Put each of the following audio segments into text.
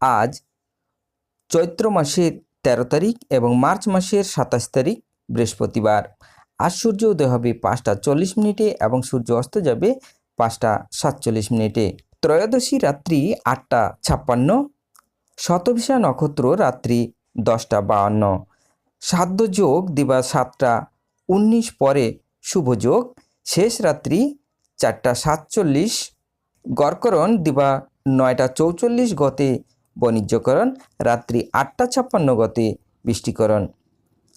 আজ চৈত্র মাসের তেরো তারিখ এবং মার্চ মাসের সাতাশ তারিখ বৃহস্পতিবার। আজ সূর্য উদয় হবে পাঁচটা চল্লিশ মিনিটে এবং সূর্য অস্ত যাবে পাঁচটা সাতচল্লিশ মিনিটে। ত্রয়োদশী রাত্রি আটটা ছাপ্পান্ন শতভিষা নক্ষত্র রাত্রি দশটা বাহান্ন সাধ্য যোগ দিবা সাতটা উনিশ পরে শুভ যোগ। শেষ রাত্রি চারটা সাতচল্লিশ, গড়করণ দিবা নয়টা চৌচল্লিশ গতে বাণিজ্যকরণ, রাত্রি আটটা ছাপ্পান্ন গতে বৃষ্টিকরণ।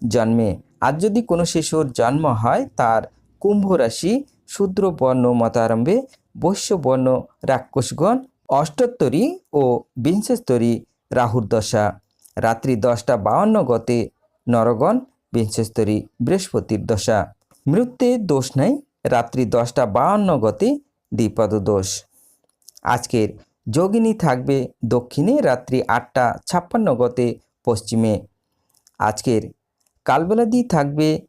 জন্মে, আজ যদি কোনো শিশুর জন্ম হয়, তার কুম্ভ রাশি শূদ্র বর্ণ মতারম্ভে বৈশ্য বর্ণ রাক্ষসগণ, অষ্টোত্তরী ও বিংশস্তরী রাহুর দশা। রাত্রি দশটা বাউন্ন গতে নরগণ, বিংশস্তরী বৃহস্পতির দশা। মৃত্যুতে দোষ নাই, রাত্রি দশটা বাউন্ন গতে দ্বিপদ দোষ আজকের যোগিনী থাকবে দক্ষিণে রাত্রি আটটা ছাপ্পান্ন গতে পশ্চিমে। আজকের কালবেলাদি থাকবে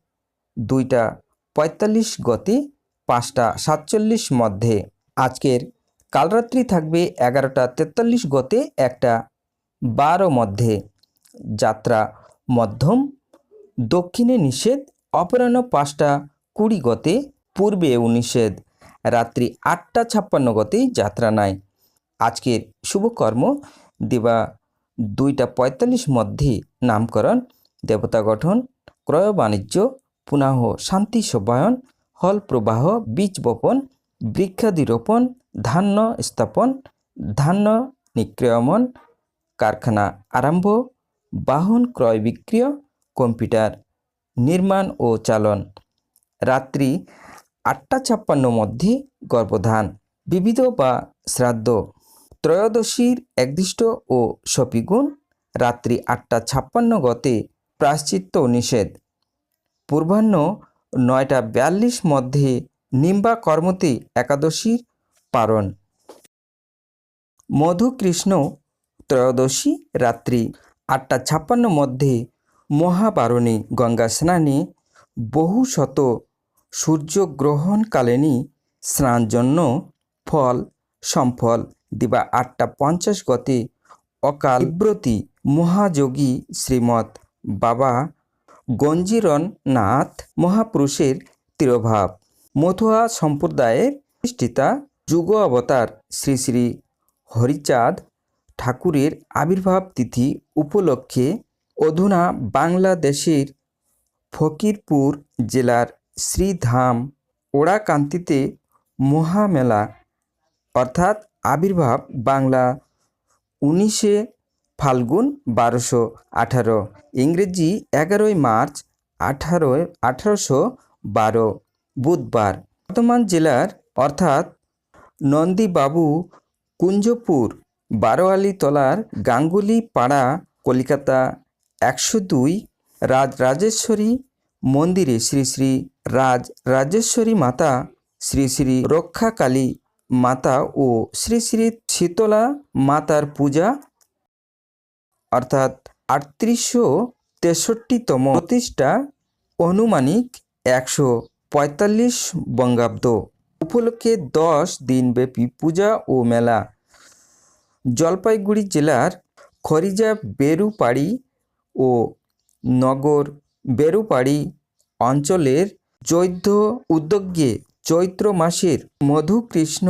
দুইটা পঁয়তাল্লিশ গতে পাঁচটা সাতচল্লিশ মধ্যে। আজকের কালরাত্রি থাকবে এগারোটা তেতাল্লিশ গতে একটা বারো মধ্যে। যাত্রা মধ্যম, দক্ষিণে নিষেধ, অপরাহ্ন পাঁচটা কুড়ি গতে, পূর্বে নিষেধ। রাত্রি আটটা ছাপ্পান্ন গতে যাত্রা নাই। আজকের শুভকর্ম। দিবা দুইটা পঁয়তাল্লিশ মধ্যে নামকরণ, দেবতা গঠন, ক্রয় বাণিজ্য, পুনাহ শান্তি সবায়ন হল প্রবাহ, বীজ বপন বৃক্ষাদি রোপণ ধান্য স্থাপন, ধান্য নিক্রয়মন, কারখানা আরম্ভ, বাহন ক্রয় বিক্রিয়, কম্পিউটার নির্মাণ ও চালন। রাত্রি আটটা ছাপ্পান্ন মধ্যে গর্ভধান, বিবিধ বা শ্রাদ্ধ। ত্রয়োদশীর একদিষ্ট ও সপিগুণ রাত্রি আটটা ছাপ্পান্ন গতে প্রাশ্চিত্য নিষেধ। পূর্বাহ্ন নয়টা বিয়াল্লিশ মধ্যে নিম্বা কর্মতে একাদশীর পারণ। মধুকৃষ্ণ ত্রয়োদশী রাত্রি আটটা ছাপ্পান্ন মধ্যে মহাবারণী গঙ্গা স্নানে বহু শত সূর্যগ্রহণকালীনই স্নান জন্য ফল, সম্ফল দিবা আটটা পঞ্চাশ গতে অকালব্রতী মহাযোগী শ্রীমৎ বাবা গঞ্জিরণ নাথ মহাপুরুষের তিরোভাব। মথুয়া সম্প্রদায়ের প্রতিষ্ঠিতা যুগ অবতার শ্রী শ্রী হরিচাঁদ ঠাকুরের আবির্ভাব তিথি উপলক্ষে অধুনা বাংলাদেশের ফকিরপুর জেলার শ্রীধাম ওড়াকান্তিতে মহামেলা, অর্থাৎ আবির্ভাব বাংলা উনিশে ফাল্গুন বারোশো আঠারো, ইংরেজি এগারোই মার্চ আঠারো আঠারোশো বারো, বুধবার। বর্ধমান জেলার অর্থাৎ নন্দীবাবু কুঞ্জপুর বারোয়ালি তলার গাঙ্গুলি পাড়া কলিকাতা, একশো দুই রাজ রাজেশ্বরী মন্দিরে শ্রী শ্রী রাজ রাজেশ্বরী মাতা শ্রী শ্রী রক্ষাকালী মাতা ও শ্রী শ্রী শীতলা মাতার পূজা, অর্থাৎ আটত্রিশশো তেষট্টিতম প্রতিষ্ঠা অনুমানিক একশো পঁয়তাল্লিশ বঙ্গাব্দ। উপলক্ষে দশ দিনব্যাপী পূজা ও মেলা। জলপাইগুড়ি জেলার খরিজা বেরুপাড়ি ও নগর বেরুপাড়ি অঞ্চলের চৈধ্য উদ্যোগে চৈত্র মাসের মধুকৃষ্ণ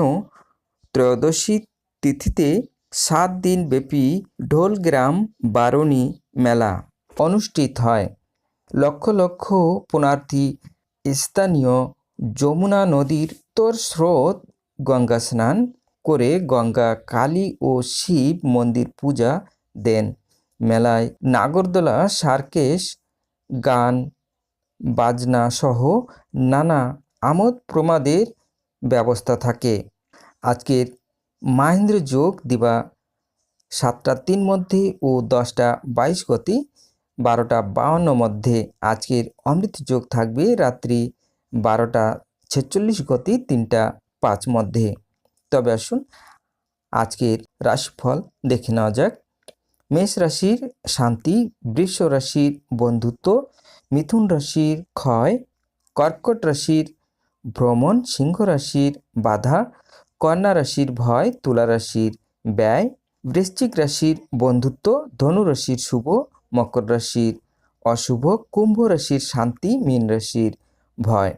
ত্রয়োদশী তিথিতে সাত দিনব্যাপী ঢোলগ্রাম বারণী মেলা অনুষ্ঠিত হয়। লক্ষ লক্ষ পুণার্থী স্থানীয় যমুনা নদীর তোর স্রোত গঙ্গা স্নান করে গঙ্গা, কালী ও শিব মন্দির পূজা দেন। মেলায় নাগরদোলা সার্কেস গান, বাজনা সহ নানা আমোদ প্রমাদের ব্যবস্থা থাকে। আজকের মাহেন্দ্র যোগ দিবা সাতটা তিন মধ্যে ও দশটা বাইশ গতি, বারোটা বাউন্ন মধ্যে। আজকের অমৃত যোগ থাকবে রাত্রি বারোটা ছেচল্লিশ গতি, তিনটা পাঁচ মধ্যে। তবে আসুন আজকের রাশিফল দেখে নেওয়া যাক। মেষ রাশির শান্তি, বৃষ রাশির বন্ধুত্ব, মিথুন রাশির ক্ষয়, কর্কট রাশির ভ্রমণ, সিংহ রাশির বাধা, কন্যা রাশির ভয়, তুলা রাশির ব্যয়, বৃশ্চিক রাশির বন্ধুত্ব, ধনু রাশির শুভ, মকর রাশির অশুভ, কুম্ভ রাশির শান্তি, মীন রাশির ভয়।